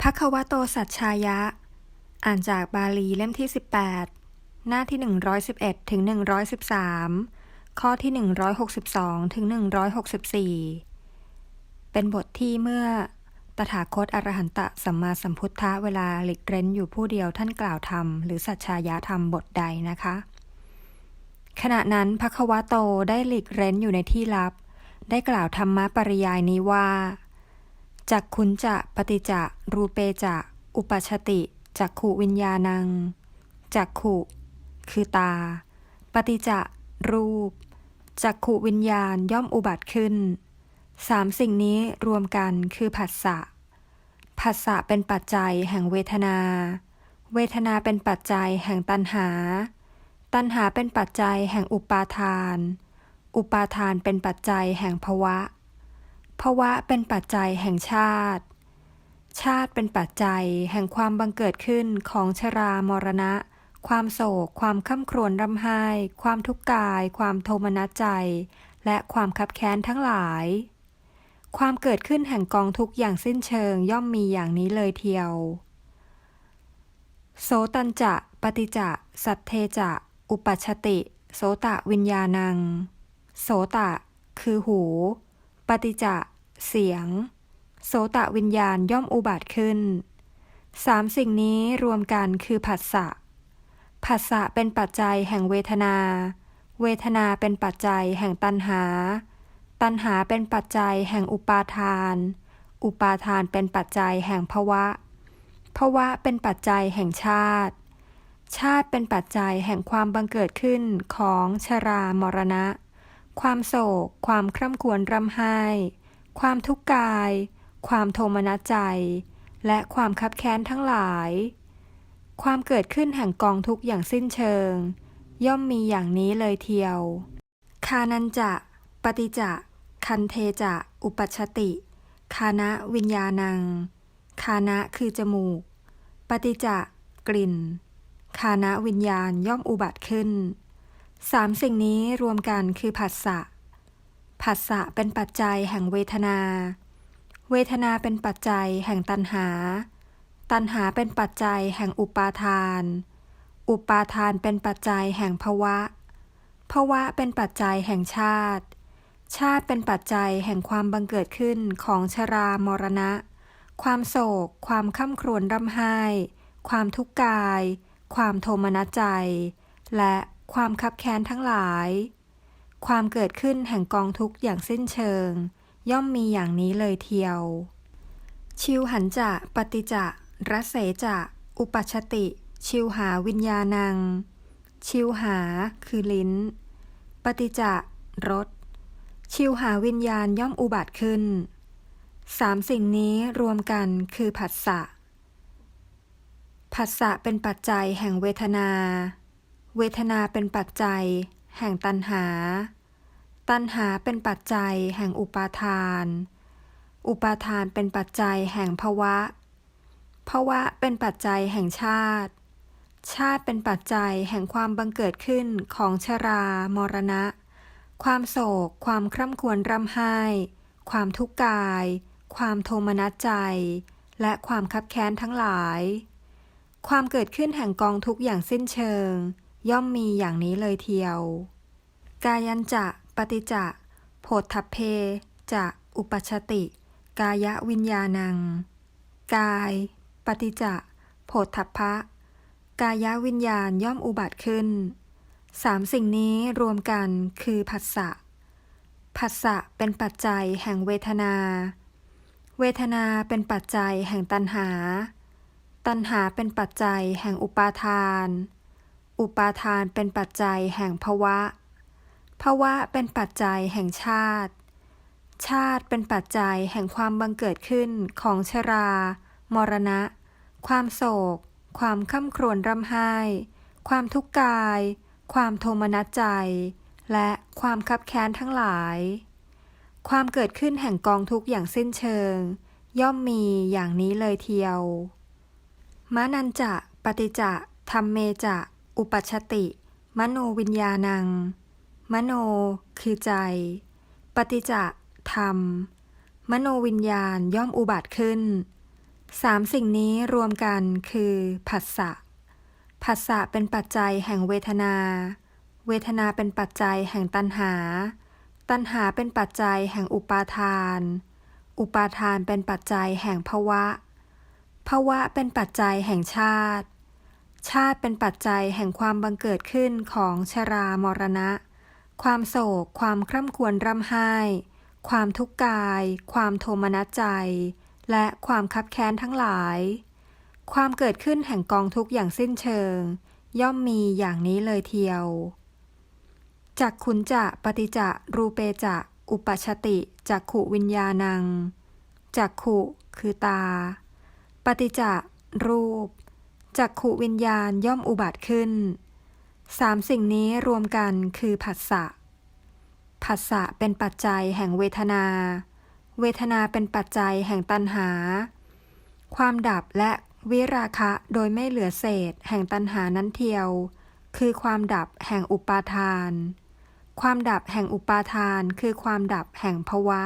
ภควโตสัจชายะ อ่านจากบาลีเล่มที่ 18 หน้าที่ 111 ถึง 113 ข้อที่ 162 ถึง 164 เป็นบทที่เมื่อตถาคตอรหันตสัมมาสัมพุทธะเวลาหลีกเร้นอยู่ผู้เดียวท่านกล่าวธรรม หรือสัจชายะธรรมบทใดนะคะ ขณะนั้นภควโตได้หลีกเร้นอยู่ในที่ลับ ได้กล่าวธรรมะปริยายนี้ว่า จักขุนจะปฏิจะรูเปจะ อุปชชติจักขุวิญญาณังจักขุคือตา ปฏิจะรูปจักขุวิญญาณย่อมอุบัติขึ้นสามสิ่งนี้รวมกันคือผัสสะผัสสะเป็นปัจจัยแห่งเวทนา เวทนาเป็นปัจจัยแห่งตัณหา ตัณหาเป็นปัจจัยแห่งอุปาทาน อุปาทานเป็นปัจจัยแห่งภวะ ภาวะเป็นปัจจัยแห่งชาติ ชาติเป็นปัจจัยแห่งความบังเกิดขึ้นของชรามรณะ ความโศก ความข้าครวญร่ำไห้ ความทุกข์กาย ความโทมนัสใจ และความคับแค้นทั้งหลาย ความเกิดขึ้นแห่งกองทุกข์อย่างสิ้นเชิงย่อมมีอย่างนี้เลยเทียว โสตันจะ ปฏิจะ สัทเทจะ อุปัชชติ โสตะวิญญาณัง โสตะ คือหู ปฏิจะ เสียง โสตะวิญญาณย่อมอุบัติขึ้นสามสิ่งนี้รวมกันคือผัสสะ ผัสสะเป็นปัจจัยแห่งเวทนา เวทนาเป็นปัจจัยแห่งตัณหา ตัณหาเป็นปัจจัยแห่งอุปาทาน อุปาทานเป็นปัจจัยแห่งภวะ ภวะเป็นปัจจัยแห่งชาติ ชาติเป็นปัจจัยแห่งความบังเกิดขึ้นของชรามรณะ ความโศก ความคร่ำครวญร่ำไห้ ความทุกข์กาย ความโทมนัสใจ และความคับแค้นทั้งหลาย ความเกิดขึ้นแห่งกองทุกข์อย่างสิ้นเชิง ย่อมมีอย่างนี้เลยเทียว คานันจะ ปฏิจะ คันเทจะ อุปัชติ คานะวิญญาณัง คานะคือจมูก ปฏิจะ กลิ่น คานะวิญญาณย่อมอุบัติขึ้น สามสิ่งนี้รวมกันคือผัสสะ ผัสสะเป็นปัจจัยแห่งเวทนา เวทนาเป็นปัจจัยแห่งตัณหา ตัณหาเป็นปัจจัยแห่งอุปาทาน อุปาทานเป็นปัจจัยแห่งภวะ ภวะเป็นปัจจัยแห่งชาติ ชาติเป็นปัจจัยแห่งความบังเกิดขึ้นของชรามรณะ ความโศก ความข้าครวญร่ำไห้ ความทุกข์กาย ความโทมนัสใจ และ ความคับแค้นทั้งหลาย ความเกิดขึ้นแห่งกองทุกข์อย่างสิ้นเชิง ย่อมมีอย่างนี้เลยเทียว ชิวหันจะ ปฏิจะรัเสจะ อุปัชชติ ชิวหาวิญญาณัง ชิวหา คือลิ้น ปฏิจะรสชิวหาวิญญาณย่อมอุบัติขึ้นสามสิ่งนี้รวมกันคือผัสสะ ผัสสะเป็นปัจจัยแห่งเวทนา เวทนาเป็นปัจจัย แห่งตัณหา ตัณหาเป็นปัจจัย แห่งอุปาทาน อุปาทานเป็นปัจจัยแห่งภวะ ภวะเป็นปัจจัยแห่งชาติ ชาติเป็นปัจจัยแห่งความบังเกิดขึ้นของชรา มรณะ ความโศก ความคร่ำครวญร่ำไห้ ความทุกข์กาย ความโทมนัสใจ และความคับแค้นทั้งหลาย ความเกิดขึ้นแห่งกองทุกข์อย่างสิ้นเชิง ย่อมมีอย่างนี้เลยเทียว กายันจะปฏิจะโพธเพจะอุปัชติ กายวิญญาณัง กาย ปฏิจะโพธพะ กายวิญญาณย่อมอุบัติขึ้นสามสิ่งนี้รวมกันคือผัสสะ ผัสสะเป็นปัจจัยแห่งเวทนา เวทนาเป็นปัจจัยแห่งตัณหา ตัณหาเป็นปัจจัยแห่งอุปาทาน อุปาทานเป็นปัจจัยแห่งภวะ ภวะเป็นปัจจัยแห่งชาติ ชาติเป็นปัจจัยแห่งความบังเกิดขึ้นของชรา มรณะ ความโศก ความข้าครวญร่ำไห้ ความทุกข์กาย ความโทมนัสใจ และความคับแค้นทั้งหลาย ความเกิดขึ้นแห่งกองทุกข์อย่างสิ้นเชิง ย่อมมีอย่างนี้เลยเทียวมะนันจะ ปฏิจะธรรมเมจะ อุปัชชติ มโนวิญญาณัง มโน คือใจ ปฏิจะธรรม มโนวิญญาณย่อมอุบัติขึ้นสามสิ่งนี้รวมกันคือผัสสะผัสสะเป็นปัจจัยแห่งเวทนา เวทนาเป็นปัจจัยแห่งตัณหา ตัณหาเป็นปัจจัยแห่งอุปาทาน อุปาทานเป็นปัจจัยแห่งภวะภวะเป็นปัจจัยแห่งชาติ ชาติเป็นปัจจัยแห่งความบังเกิดขึ้นของชรามรณะ ความโศก ความคร่ำครวญร่ำไห้ ความทุกข์กาย ความโทมนัสใจ และความคับแค้นทั้งหลาย ความเกิดขึ้นแห่งกองทุกข์อย่างสิ้นเชิง ย่อมมีอย่างนี้เลยเทียว จากขุนจะปฏิจะรูเปจะอุปชชติจากขุวิญญาณังจากขุคือตา ปฏิจะรูป จากขุวิญญาณย่อมอุบัติขึ้นสามสิ่งนี้รวมกันคือผัสสะ ผัสสะเป็นปัจจัยแห่งเวทนา เวทนาเป็นปัจจัยแห่งตัณหา ความดับและวิราคะโดยไม่เหลือเศษแห่งตัณหานั้นเทียว คือความดับแห่งอุปาทาน ความดับแห่งอุปาทานคือความดับแห่งภวะ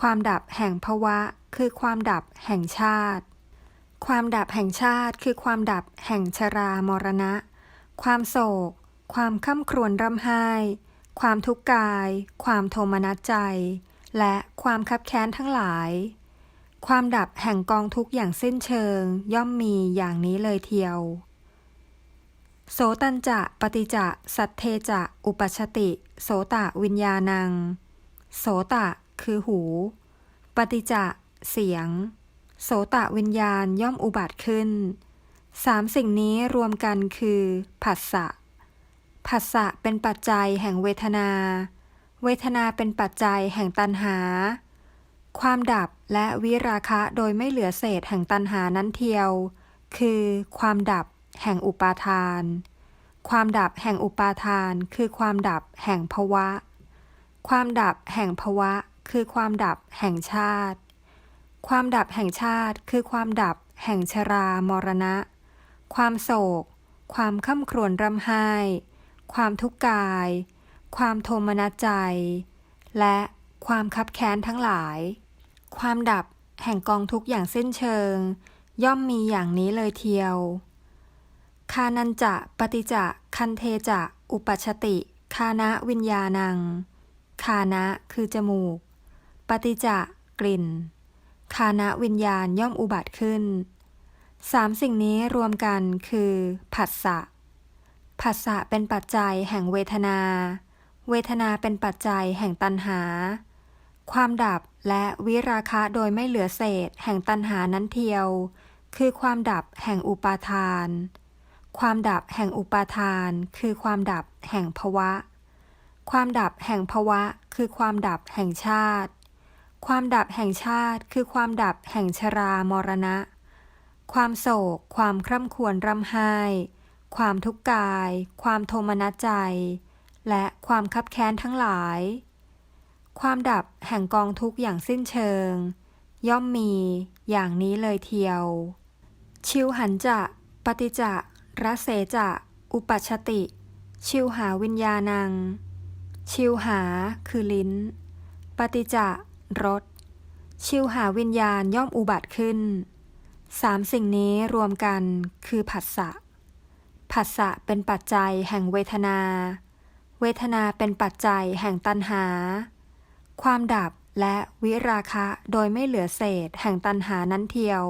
ความดับแห่งภวะคือความดับแห่งชาติ ความดับแห่งชาติคือความดับแห่งชรามรณะ ความโศก ความข้าครวญร่ำไห้ ความทุกข์กาย ความโทมนัสใจ และความคับแค้นทั้งหลาย ความดับแห่งกองทุกข์อย่างสิ้นเชิง ย่อมมีอย่างนี้เลยเทียว โสตันจะปฏิจะ สัทเทจะ อุปชติ โสตะวิญญาณัง โสตะ คือหู ปฏิจะ เสียง โสตะวิญญาณย่อมอุบัติขึ้นสามสิ่งนี้รวมกันคือผัสสะผัสสะเป็นปัจจัยแห่งเวทนา เวทนาเป็นปัจจัยแห่งตัณหา ความดับและวิราคะโดยไม่เหลือเศษแห่งตัณหานั้นเทียว คือความดับแห่งอุปาทาน ความดับแห่งอุปาทาน คือความดับแห่งภวะ ความดับแห่งภวะ คือความดับแห่งชาติ ความดับแห่งชาติคือความดับแห่งชรามรณะ ความโศก ความข้าครวญร่ำไห้ ความทุกข์กาย ความโทมนัสใจ และความคับแค้นทั้งหลาย ความดับแห่งกองทุกอย่างสิ้นเชิง ย่อมมีอย่างนี้เลยเทียว คานันจะปฏิจะคันเทจะอุปชติ คานะวิญญาณัง คานะคือจมูก ปฏิจะกลิ่น คานะวิญญาณย่อมอุบัติขึ้นสามสิ่งนี้รวมกันคือผัสสะ ผัสสะเป็นปัจจัยแห่งเวทนา เวทนาเป็นปัจจัยแห่งตัณหา ความดับและวิราคะโดยไม่เหลือเศษแห่งตัณหานั้นเทียว คือความดับแห่งอุปาทาน ความดับแห่งอุปาทาน คือความดับแห่งภวะ ความดับแห่งภวะ คือความดับแห่งชาติ ความดับแห่งชาติคือความดับแห่งชรามรณะ ความโศก ความคร่ำครวญร่ำไห้ ความทุกข์กาย ความโทมนัสใจ และความคับแค้นทั้งหลาย ความดับแห่งกองทุกข์อย่างสิ้นเชิง ย่อมมีอย่างนี้เลยเทียว ชิวหันจะ ปฏิจะรเสจะ อุปัชชติ ชิวหาวิญญาณัง ชิวหาคือลิ้น ปฏิจะ รส ชิวหาวิญญาณย่อมอุบัติขึ้นสามสิ่งนี้รวมกันคือผัสสะ ผัสสะเป็นปัจจัยแห่งเวทนา เวทนาเป็นปัจจัยแห่งตัณหา ความดับและวิราคะโดยไม่เหลือเศษแห่งตัณหานั้นเทียว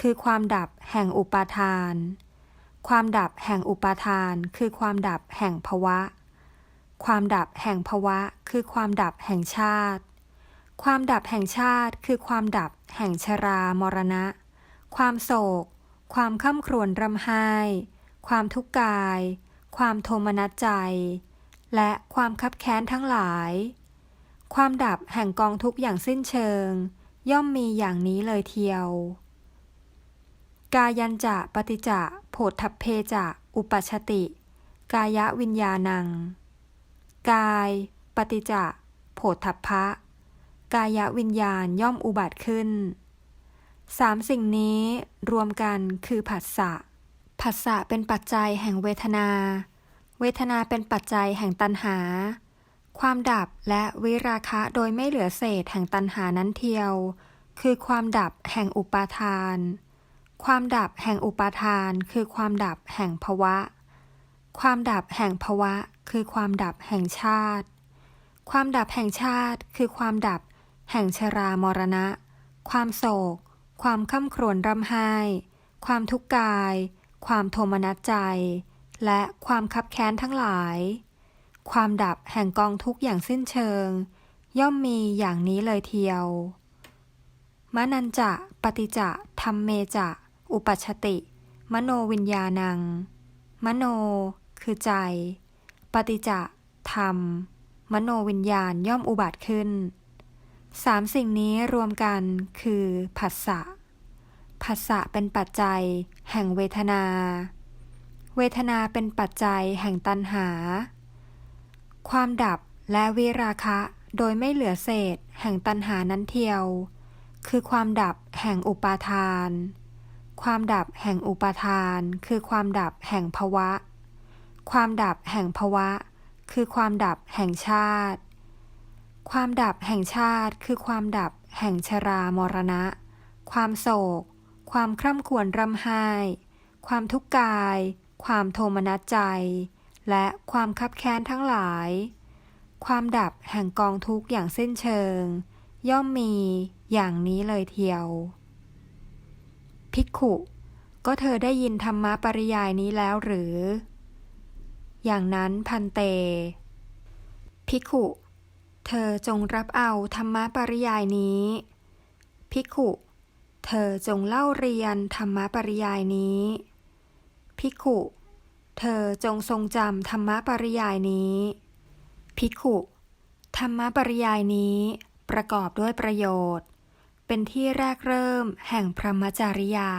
คือความดับแห่งอุปาทาน ความดับแห่งอุปาทานคือความดับแห่งภวะ ความดับแห่งภวะคือความดับแห่งชาติ ความดับแห่งชาติคือความดับแห่งชรามรณะ ความโศก ความข้าครวญรำไห้ ความทุกข์กาย ความโทมนัสใจ และความคับแค้นทั้งหลาย ความดับแห่งกองทุกข์อย่างสิ้นเชิง ย่อมมีอย่างนี้เลยเทียว กายัญจะปฏิจะโผฏฐัพเพจะอุปชชติ กายวิญญาณัง กาย ปฏิจะโผฏฐัพพะ กายวิญญาณย่อมอุบัติขึ้นสามสิ่งนี้รวมกันคือผัสสะ ผัสสะเป็นปัจจัยแห่งเวทนา เวทนาเป็นปัจจัยแห่งตัณหา ความดับและวิราคะโดยไม่เหลือเศษแห่งตัณหานั้นเทียว คือความดับแห่งอุปาทาน ความดับแห่งอุปาทานคือความดับแห่งภวะ ความดับแห่งภวะคือความดับแห่งชาติ ความดับแห่งชาติคือความดับ แห่งชรามรณะ ความโศก ความข้ำครวญร่ำไห้ ความทุกข์กาย ความโทมนัสใจ และความคับแค้นทั้งหลาย ความดับแห่งกองทุกข์อย่างสิ้นเชิง ย่อมมีอย่างนี้เลยเทียว มนันจะ ปฏิจะธรรมเมจะ อุปัชชติ มโนวิญญาณัง มโน คือใจ ปฏิจะธรรม มโนวิญญาณย่อมอุบัติขึ้น สามสิ่งนี้รวมกันคือผัสสะ ผัสสะเป็นปัจจัย แห่งเวทนา เวทนาเป็นปัจจัยแห่งตัณหา ความดับและวิราคะโดยไม่เหลือเศษ แห่งตัณหานั้นเทียว คือความดับแห่งอุปาทาน ความดับแห่งอุปาทาน คือความดับแห่งภวะ ความดับแห่งภวะ คือความดับแห่งชาติ ความดับแห่งชาติคือความดับแห่งชรามรณะ ความโศก ความคร่ำครวญร่ำไห้ ความทุกข์กาย ความโทมนัสใจ และความคับแค้นทั้งหลาย ความดับแห่งกองทุกข์อย่างสิ้นเชิง ย่อมมีอย่างนี้เลยเทียว ภิกขุ ก็เธอได้ยินธรรมะปริยายนี้แล้วหรือ อย่างนั้นพันเต ภิกขุ เธอจงรับเอาธรรมะปริยายนี้ ภิกขุ เธอจงเล่าเรียนธรรมะปริยายนี้ ภิกขุ เธอจงทรงจำธรรมะปริยายนี้ ภิกขุ ธรรมะปริยายนี้ประกอบด้วยประโยชน์ เป็นที่แรกเริ่มแห่งพรหมจริยา